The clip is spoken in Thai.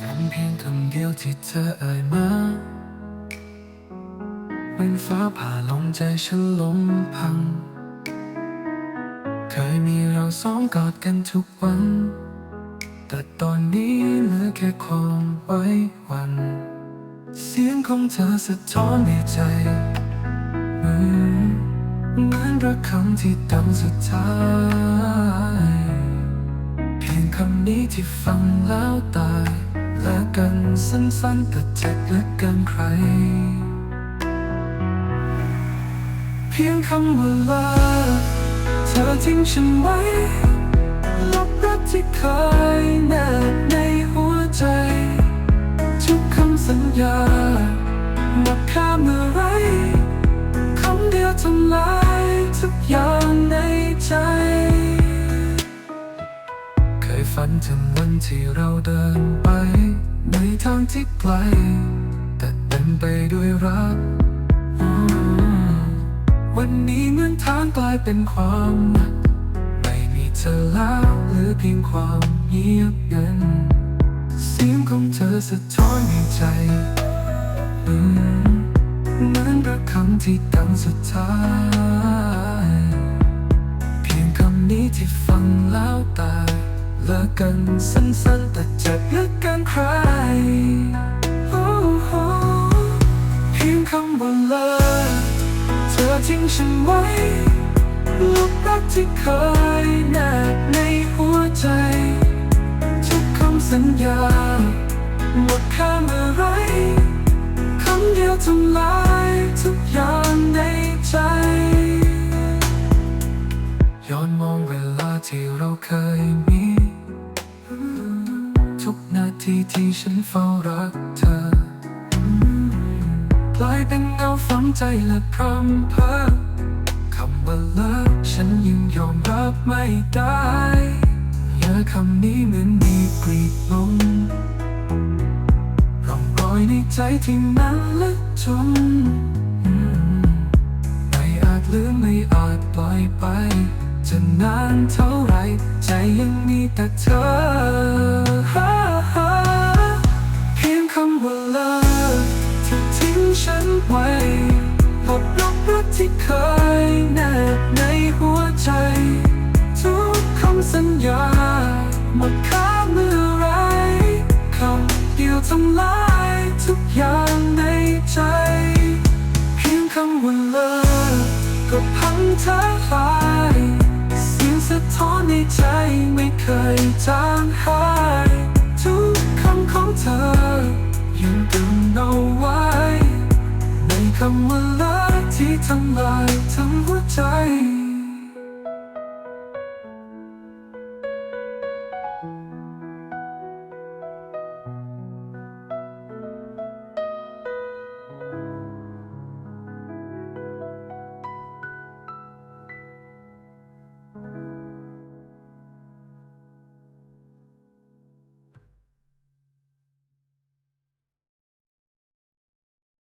กันเพียงคำเดียวที่เธอเอ่ยมาเหมือนฟ้าผ่าลงใจฉันล้มพัง เคยมีเราสองกอดกันทุกวัน แต่ตอนนี้เหลือแค่ความไว้วัน เสียงของเธอสะท้อนในใจเหมือนเหมือนรักคำที่ดังสุดท้าย ที่ฟังแล้วตายและกันสั้นๆแต่เจ็บเหลือเกินใคร เพียงคำว่าลาเธอทิ้งฉันไว้ลบรักที่เคยแนบในหัวใจ ทุกคำสัญญาหมดค่าเมื่อ วันถึงวันที่เราเดินไป ในทางที่ไกล แต่เต็มไปด้วยรัก วันนี้เหมือนทางกลายเป็นความหนักไม่มีเธอแล้วหลือเพียงความเงียบเงันเสียงของเธอสะท้อนในใจเหมือนรักคำที่ดังสุดท้าย เพียงคำนี้ที่ฟังแล้วตาย เลิกกันสั้นๆแต่เจ็บเลือเกินใครโอ้โหเพียงคำว่าเลิกเธอทิ้งฉันไว้ลบรักที่เคยแนบในหัวใจ ทุกคำสัญญา หมดค่าเมื่อไรคำเดียวทำลายทุกอย่างในใจย้อนมองเวลาที่เราเคยมี ที่ที่ฉันเฝ้ารักเธอกลายเป็นเงาฝังใจและพรำเพ้อคำว่าเลิกฉันยังยอมรับไม่ได้เยอคำนี้เหมือนมีกรีดลงร่องรอยในใจที่นั้นลึกจนอืมไม่อาจลืมไม่อาจปล่อยไป จะนานเท่าไร ใจยังมีแต่เธอ ก็พังเธอหายเสียงสะท้อนในใจไม่เคยจางหาย ทุกคำของเธอ ยังดึงเอาไว้ ในคำว่าลาที่ทำลาย